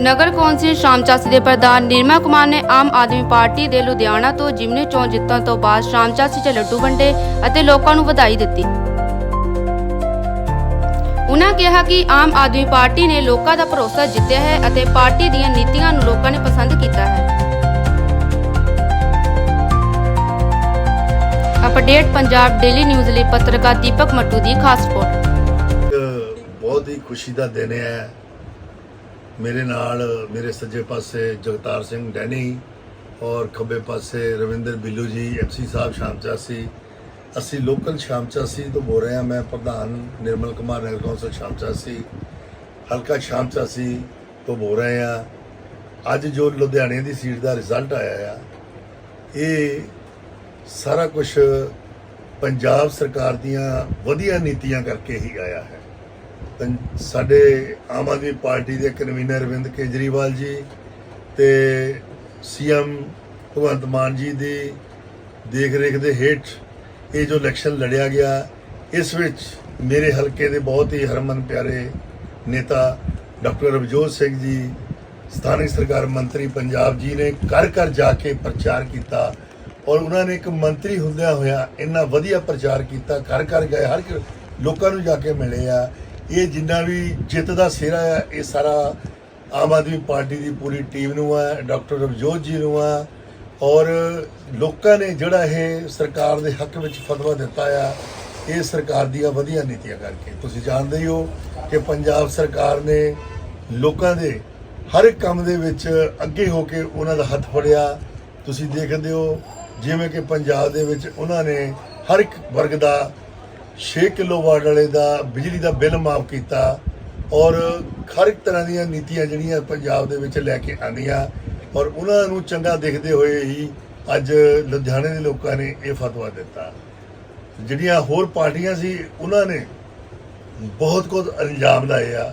ਨਗਰ council ਸ਼ਾਮ chassis ਦੇ ਪ੍ਰਧਾਨ ਨਿਰਮਾ ਕੁਮਾਰ ਨੇ ਆਮ ਆਦਮੀ ਪਾਰਟੀ ਦੇ ਲੁਧਿਆਣਾ ਤੋਂ ਜਿਮਨੀ ਚੋਣ ਜਿੱਤਣ ਤੋਂ ਬਾਅਦ ਸ਼ਾਮਚਾਸੀ 'ਚ ਲੱਡੂ ਵੰਡੇ ਅਤੇ ਲੋਕਾਂ ਨੂੰ ਵਧਾਈ ਦਿੱਤੀ। ਉਨ੍ਹਾਂ ਕਿਹਾ ਕਿ ਆਮ ਆਦਮੀ ਪਾਰਟੀ ਨੇ ਲੋਕਾਂ ਦਾ ਭਰੋਸਾ ਜਿੱਤਿਆ ਹੈ ਅਤੇ ਪਾਰਟੀ ਦੀਆਂ ਨੀਤੀਆਂ ਨੂੰ ਲੋਕਾਂ ਨੇ ਪਸੰਦ ਕੀਤਾ ਹੈ। ਅਪਡੇਟ ਪੰਜਾਬ ਡੇਲੀ ਨਿਊਜ਼ ਲਈ ਪੱਤਰਕਾਰ ਦੀਪਕ ਮੱਟੂ ਦੀ ਖਾਸ ਰਿਪੋਰਟ। ਬਹੁਤ ਹੀ ਖੁਸ਼ੀ ਦਾ ਦਿਨ ਹੈ। ਮੇਰੇ ਨਾਲ, ਮੇਰੇ ਸੱਜੇ ਪਾਸੇ ਜਗਤਾਰ ਸਿੰਘ ਡੈਨੀ ਔਰ ਖੱਬੇ ਪਾਸੇ ਰਵਿੰਦਰ ਬਿੱਲੂ ਜੀ ਐਮਸੀ ਸਾਹਿਬ ਸ਼ਾਮਚਾਸੀ ਅਸੀਂ ਲੋਕਲ ਸ਼ਾਮਚਾਸੀ ਤੋਂ ਬੋਲ ਰਹੇ ਹਾਂ। ਮੈਂ ਪ੍ਰਧਾਨ ਨਿਰਮਲ ਕੁਮਾਰ, ਨਗਰ ਕੌਂਸਲ ਸ਼ਾਮਚਾਸੀ ਹਲਕਾ ਸ਼ਾਮਚਾਸੀ ਤੋਂ ਬੋਲ ਰਹੇ ਹਾਂ। ਅੱਜ ਜੋ ਲੁਧਿਆਣੇ ਦੀ ਸੀਟ ਦਾ ਰਿਜ਼ਲਟ ਆਇਆ ਆ, ਇਹ ਸਾਰਾ ਕੁਝ ਪੰਜਾਬ ਸਰਕਾਰ ਦੀਆਂ ਵਧੀਆ ਨੀਤੀਆਂ ਕਰਕੇ ਹੀ ਆਇਆ ਹੈ। ਸਾਡੇ ਆਮ ਆਦਮੀ ਪਾਰਟੀ ਦੇ ਕਨਵੀਨਰ ਅਰਵਿੰਦ ਕੇਜਰੀਵਾਲ ਜੀ ਤੇ ਸੀਐਮ ਭਗਵੰਤ ਮਾਨ ਜੀ ਦੀ ਦੇਖ ਰੇਖ ਦੇ ਹੇਠ ਇਹ ਜੋ ਇਲੈਕਸ਼ਨ ਲੜਿਆ ਗਿਆ, ਇਸ ਵਿੱਚ ਮੇਰੇ ਹਲਕੇ ਦੇ ਬਹੁਤ ਹੀ ਹਰਮਨ ਪਿਆਰੇ ਨੇਤਾ ਡਾਕਟਰ ਰਵਜੋਤ ਸਿੰਘ ਜੀ, ਸਥਾਨਕ ਸਰਕਾਰ ਮੰਤਰੀ ਪੰਜਾਬ ਜੀ ਨੇ ਘਰ ਘਰ ਜਾ ਕੇ ਪ੍ਰਚਾਰ ਕੀਤਾ ਔਰ ਉਹਨਾਂ ਨੇ ਇੱਕ ਮੰਤਰੀ ਹੁੰਦਿਆਂ ਹੋਇਆ ਇੰਨਾ ਵਧੀਆ ਪ੍ਰਚਾਰ ਕੀਤਾ, ਘਰ ਘਰ ਗਏ, ਹਰ ਲੋਕਾਂ ਨੂੰ ਜਾ ਕੇ ਮਿਲੇ ਆ। ਇਹ ਜਿੰਨਾ ਵੀ ਜਿੱਤ ਦਾ ਸਿਹਰਾ ਆ, ਇਹ ਸਾਰਾ ਆਮ ਆਦਮੀ ਪਾਰਟੀ ਦੀ ਪੂਰੀ ਟੀਮ ਨੂੰ ਆ, ਡਾਕਟਰ ਰਵਜੋਤ ਜੀ ਨੂੰ ਆ, ਔਰ ਲੋਕਾਂ ਨੇ ਜਿਹੜਾ ਇਹ ਸਰਕਾਰ ਦੇ ਹੱਕ ਵਿੱਚ ਫਤਵਾ ਦਿੱਤਾ ਆ, ਇਹ ਸਰਕਾਰ ਦੀਆਂ ਵਧੀਆ ਨੀਤੀਆਂ ਕਰਕੇ। ਤੁਸੀਂ ਜਾਣਦੇ ਹੀ ਹੋ ਕਿ ਪੰਜਾਬ ਸਰਕਾਰ ਨੇ ਲੋਕਾਂ ਦੇ ਹਰ ਇੱਕ ਕੰਮ ਦੇ ਵਿੱਚ ਅੱਗੇ ਹੋ ਕੇ ਉਹਨਾਂ ਦਾ ਹੱਥ ਫੜਿਆ। ਤੁਸੀਂ ਦੇਖਦੇ ਹੋ, ਜਿਵੇਂ ਕਿ ਪੰਜਾਬ ਦੇ ਵਿੱਚ ਉਹਨਾਂ ਨੇ ਹਰ ਇੱਕ ਵਰਗ ਦਾ 6 ਕਿਲੋਵਾਟ ਵਾਲੇ ਦਾ ਬਿਜਲੀ ਦਾ ਬਿੱਲ ਮਾਫ ਕੀਤਾ ਔਰ ਹਰ ਇੱਕ ਤਰ੍ਹਾਂ ਦੀਆਂ ਨੀਤੀਆਂ ਜਿਹੜੀਆਂ ਪੰਜਾਬ ਦੇ ਵਿੱਚ ਲੈ ਕੇ ਆਂਦੀਆਂ ਔਰ ਉਹਨਾਂ ਨੂੰ ਚੰਗਾ ਦੇਖਦੇ ਹੋਏ ਹੀ ਅੱਜ ਲੁਧਿਆਣੇ ਦੇ ਲੋਕਾਂ ਨੇ ਇਹ ਫਤਵਾ ਦਿੱਤਾ। ਜਿਹੜੀਆਂ ਹੋਰ ਪਾਰਟੀਆਂ ਸੀ, ਉਹਨਾਂ ਨੇ ਬਹੁਤ ਕੁਝ ਇਲਜ਼ਾਮ ਲਾਏ ਆ।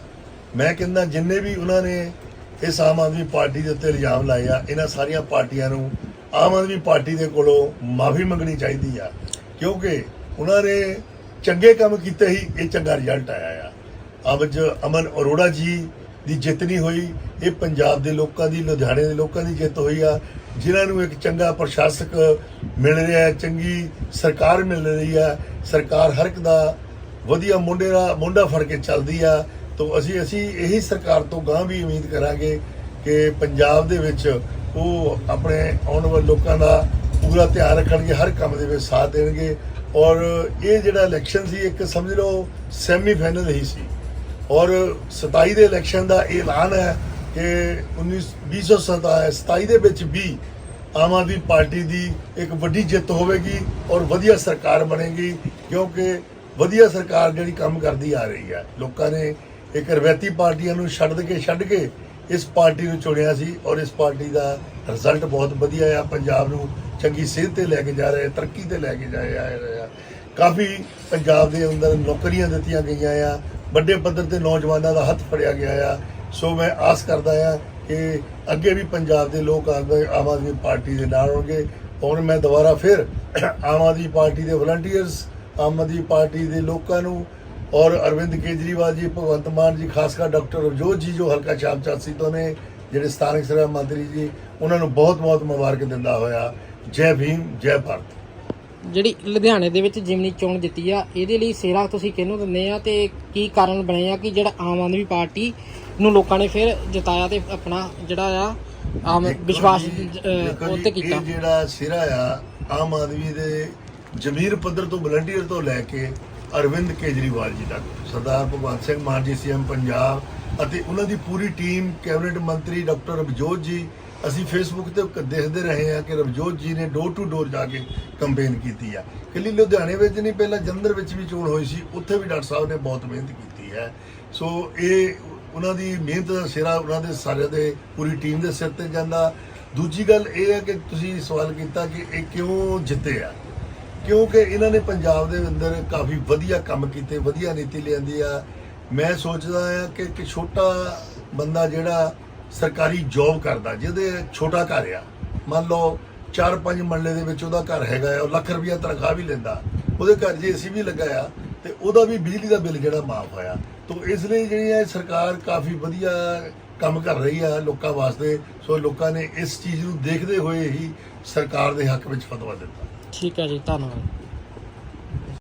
ਮੈਂ ਕਹਿੰਦਾ ਜਿੰਨੇ ਵੀ ਉਹਨਾਂ ਨੇ ਇਸ ਆਮ ਆਦਮੀ ਪਾਰਟੀ ਦੇ ਉੱਤੇ ਇਲਜ਼ਾਮ ਲਾਏ ਆ, ਇਹਨਾਂ ਸਾਰੀਆਂ ਪਾਰਟੀਆਂ ਨੂੰ ਆਮ ਆਦਮੀ ਪਾਰਟੀ ਦੇ ਕੋਲੋਂ ਮਾਫੀ ਮੰਗਣੀ ਚਾਹੀਦੀ ਆ। ਕਿਉਂਕਿ ਉਹਨਾਂ ਨੇ ਚੰਗੇ ਕੰਮ ਕੀਤੇ ਹੀ ਇਹ ਚੰਗਾ ਰਿਜ਼ਲਟ ਆਇਆ ਆ। ਅੱਜ ਅਮਨ ਅਰੋੜਾ ਜੀ ਦੀ ਜਿੱਤ ਨਹੀਂ ਹੋਈ, ਇਹ ਪੰਜਾਬ ਦੇ ਲੋਕਾਂ ਦੀ, ਲੁਧਿਆਣੇ ਦੇ ਲੋਕਾਂ ਦੀ ਜਿੱਤ ਹੋਈ ਆ, ਜਿਨ੍ਹਾਂ ਨੂੰ ਇੱਕ ਚੰਗਾ ਪ੍ਰਸ਼ਾਸਕ ਮਿਲ ਰਿਹਾ ਹੈ, ਚੰਗੀ ਸਰਕਾਰ ਮਿਲ ਰਹੀ ਆ, ਸਰਕਾਰ ਹਰ ਇੱਕ ਦਾ ਵਧੀਆ ਮੁੰਡੇ ਦਾ ਮੁੰਡਾ ਫੜ ਕੇ ਚੱਲਦੀ ਆ। ਤਾਂ ਅਸੀਂ ਅਸੀਂ ਇਹੀ ਸਰਕਾਰ ਤੋਂ ਗਾਂ ਵੀ ਉਮੀਦ ਕਰਾਂਗੇ ਕਿ ਪੰਜਾਬ ਦੇ ਵਿੱਚ ਉਹ ਆਪਣੇ ਆਉਣ ਵਾਲੇ ਲੋਕਾਂ ਦਾ ਪੂਰਾ ਧਿਆਨ ਰੱਖਣਗੇ, ਹਰ ਕੰਮ ਦੇ ਵਿੱਚ ਸਾਥ ਦੇਣਗੇ। ਔਰ ਇਹ ਜਿਹੜਾ ਇਲੈਕਸ਼ਨ ਸੀ, ਇੱਕ ਸਮਝ ਲਓ ਸੈਮੀ ਫਾਈਨਲ ਹੀ ਸੀ। ਔਰ 27 ਦੇ ਇਲੈਕਸ਼ਨ ਦਾ ਇਹ ਐਲਾਨ ਹੈ ਕਿ 19 2027 ਦੇ ਵਿੱਚ ਵੀ ਆਮ ਆਦਮੀ ਪਾਰਟੀ ਦੀ ਇੱਕ ਵੱਡੀ ਜਿੱਤ ਹੋਵੇਗੀ ਔਰ ਵਧੀਆ ਸਰਕਾਰ ਬਣੇਗੀ, ਕਿਉਂਕਿ ਵਧੀਆ ਸਰਕਾਰ ਜਿਹੜੀ ਕੰਮ ਕਰਦੀ ਆ ਰਹੀ ਹੈ। ਲੋਕਾਂ ਨੇ ਇੱਕ ਰਵੈਤੀ ਪਾਰਟੀਆਂ ਨੂੰ ਛੱਡ ਕੇ ਛੱਡ ਕੇ ਇਸ ਪਾਰਟੀ ਨੂੰ ਚੁਣਿਆ ਸੀ ਔਰ ਇਸ ਪਾਰਟੀ ਦਾ ਰਿਜ਼ਲਟ ਬਹੁਤ ਵਧੀਆ ਆ। ਪੰਜਾਬ ਨੂੰ ਚੰਗੀ ਸਿਹਤ ਤੇ ਲੈ ਕੇ ਜਾ ਰਹੇ, ਤਰੱਕੀ ਤੇ ਲੈ ਕੇ ਜਾ ਰਹੇ ਆ। ਕਾਫੀ ਪੰਜਾਬ ਦੇ ਅੰਦਰ ਨੌਕਰੀਆਂ ਦਿੱਤੀਆਂ ਗਈਆਂ ਆ। ਵੱਡੇ ਪੱਧਰ ਤੇ ਨੌਜਵਾਨਾਂ ਦਾ ਹੱਥ ਫੜਿਆ ਗਿਆ ਆ। ਸੋ ਮੈਂ ਆਸ ਕਰਦਾ ਆ ਕਿ ਅੱਗੇ ਵੀ ਪੰਜਾਬ ਦੇ ਲੋਕ ਆਦਮੀ- ਆਮ ਆਦਮੀ ਪਾਰਟੀ ਦੇ ਨਾਲ ਹੋਣਗੇ। ਔਰ ਮੈਂ ਦੁਬਾਰਾ ਫਿਰ ਆਮ ਆਦਮੀ ਪਾਰਟੀ ਦੇ ਵਲੰਟੀਅਰਸ ਆਮ ਆਦਮੀ ਪਾਰਟੀ ਦੇ ਲੋਕਾਂ ਨੂੰ ਔਰ ਅਰਵਿੰਦ ਕੇਜਰੀਵਾਲ ਜੀ ਭਗਵੰਤ ਮਾਨ ਜੀ ਖਾਸ ਕਰ ਡਾਕਟਰ ਰਵਜੋਤ ਜੀ ਜੋ ਹਲਕਾ ਸ਼ਾਮ ਚਾਸੀ ਤੋਂ ਨੇ ਜਿਹੜੇ ਸਥਾਨਕ ਸਰਕਾਰ ਮੰਤਰੀ ਜੀ ਉਹਨਾਂ ਨੂੰ ਬਹੁਤ ਬਹੁਤ ਮੁਬਾਰਕ ਦਿੰਦਾ ਹੋਇਆ। ਜੈ ਭੀਮ ਜੈ ਭਾਰਤ। ਜਿਹੜੀ ਲੁਧਿਆਣੇ ਦੇ ਵਿੱਚ ਜਿਮਨੀ ਚੋਣ ਜਿੱਤੀ ਆ ਇਹਦੇ ਲਈ ਸੇਰਾ ਤੁਸੀਂ ਕਿਹਨੂੰ ਦਿੰਦੇ ਆ ਤੇ ਕੀ ਕਾਰਨ ਬਣੇ ਆ ਕਿ ਜਿਹੜਾ ਆਮ ਆਦਮੀ ਪਾਰਟੀ ਨੂੰ ਲੋਕਾਂ ਨੇ ਫਿਰ ਜਿਤਾਇਆ ਤੇ ਆਪਣਾ ਜਿਹੜਾ ਆ ਆਮ ਵਿਸ਼ਵਾਸ ਜੀ, ਅਹ, ਦੇਖੋ ਉਹ ਜੀ, ਤੇ ਕੀਤਾ? ਇਹ ਜਿਹੜਾ ਸਿਰਾ ਆ ਆਮ ਆਦਮੀ ਦੇ ਜ਼ਮੀਰ ਪੱਧਰ ਤੋਂ ਵਲੰਟੀਅਰ ਤੋਂ ਲੈ ਕੇ ਅਰਵਿੰਦ ਕੇਜਰੀਵਾਲ ਜੀ ਤੱਕ ਸਰਦਾਰ ਭਗਵੰਤ ਸਿੰਘ ਮਾਨ ਜੀ, ਸੀਐਮ ਪੰਜਾਬ ਅਤੇ ਉਹਨਾਂ ਦੀ ਪੂਰੀ ਟੀਮ, ਕੈਬਨਿਟ ਮੰਤਰੀ ਡਾਕਟਰ ਰਵਜੋਤ ਜੀ, ਅਸੀਂ ਫੇਸਬੁੱਕ ਤੇ ਕ- ਦੇਖਦੇ ਰਹੇ ਹਾਂ ਕਿ ਰਵਜੋਤ ਜੀ ਨੇ ਡੋਰ ਟੂ ਡੋਰ ਜਾ ਕੇ ਕੰਪੇਨ ਕੀਤੀ ਆ। ਕੱਲੀ ਲੁਧਿਆਣੇ ਵਿੱਚ ਨਹੀਂ, ਪਹਿਲਾਂ ਜਲੰਧਰ ਵਿੱਚ ਵੀ ਚੋਣ ਹੋਈ ਸੀ, ਉੱਥੇ ਵੀ ਡਾਕਟਰ ਸਾਹਿਬ ਨੇ ਬਹੁਤ ਮਿਹਨਤ ਕੀਤੀ ਹੈ। ਸੋ ਇਹ ਉਹਨਾਂ ਦੀ ਮਿਹਨਤ ਦਾ ਸਿਰਾ ਉਹਨਾਂ ਦੇ ਸਾਰਿਆਂ ਦੇ ਪੂਰੀ ਟੀਮ ਦੇ ਸਿਰ ਤੇ ਜਾਂਦਾ। ਦੂਜੀ ਗੱਲ ਇਹ ਹੈ ਕਿ ਤੁਸੀਂ ਸਵਾਲ ਕੀਤਾ ਕਿ ਇਹ ਕਿਉਂ ਜਿੱਤੇ ਆ? ਕਿਉਂਕਿ ਇਹਨਾਂ ਨੇ ਪੰਜਾਬ ਦੇ ਅੰਦਰ ਕਾਫੀ ਵਧੀਆ ਕੰਮ ਕੀਤੇ, ਵਧੀਆ ਨੀਤੀ ਲਿਆਂਦੀ ਆ। ਮੈਂ ਸੋਚਦਾ ਆ ਕਿ ਇੱਕ ਛੋਟਾ ਬੰਦਾ ਜਿਹੜਾ ਸਰਕਾਰੀ ਜੌਬ ਕਰਦਾ, ਜਿਹਦੇ ਛੋਟਾ ਘਰ ਆ, ਮੰਨ ਲਓ 4-5 ਮਰਲੇ ਦੇ ਵਿੱਚ ਉਹਦਾ ਘਰ ਹੈਗਾ ਆ, ਉਹ ਲੱਖ ਰੁਪਈਆ ਤਨਖਾਹ ਵੀ ਲੈਂਦਾ, ਉਹਦੇ ਘਰ ਜੇ ਏਸੀ ਵੀ ਲੱਗਾ ਆ, ਤੇ ਉਹਦਾ ਵੀ ਬਿਜਲੀ ਦਾ ਬਿੱਲ ਜਿਹੜਾ ਮਾਫ ਹੋਇਆ। ਤੋਂ ਇਸ ਲਈ ਜਿਹੜੀ ਹੈ ਸਰਕਾਰ ਕਾਫੀ ਵਧੀਆ ਕੰਮ ਕਰ ਰਹੀ ਆ ਲੋਕਾਂ ਵਾਸਤੇ, ਸੋ ਲੋਕਾਂ ਨੇ ਇਸ ਚੀਜ਼ ਨੂੰ ਦੇਖਦੇ ਹੋਏ ਹੀ ਸਰਕਾਰ ਦੇ ਹੱਕ ਵਿੱਚ ਫਤਵਾ ਦਿੱਤਾ। ਠੀਕ ਹੈ ਜੀ ਧੰਨਵਾਦ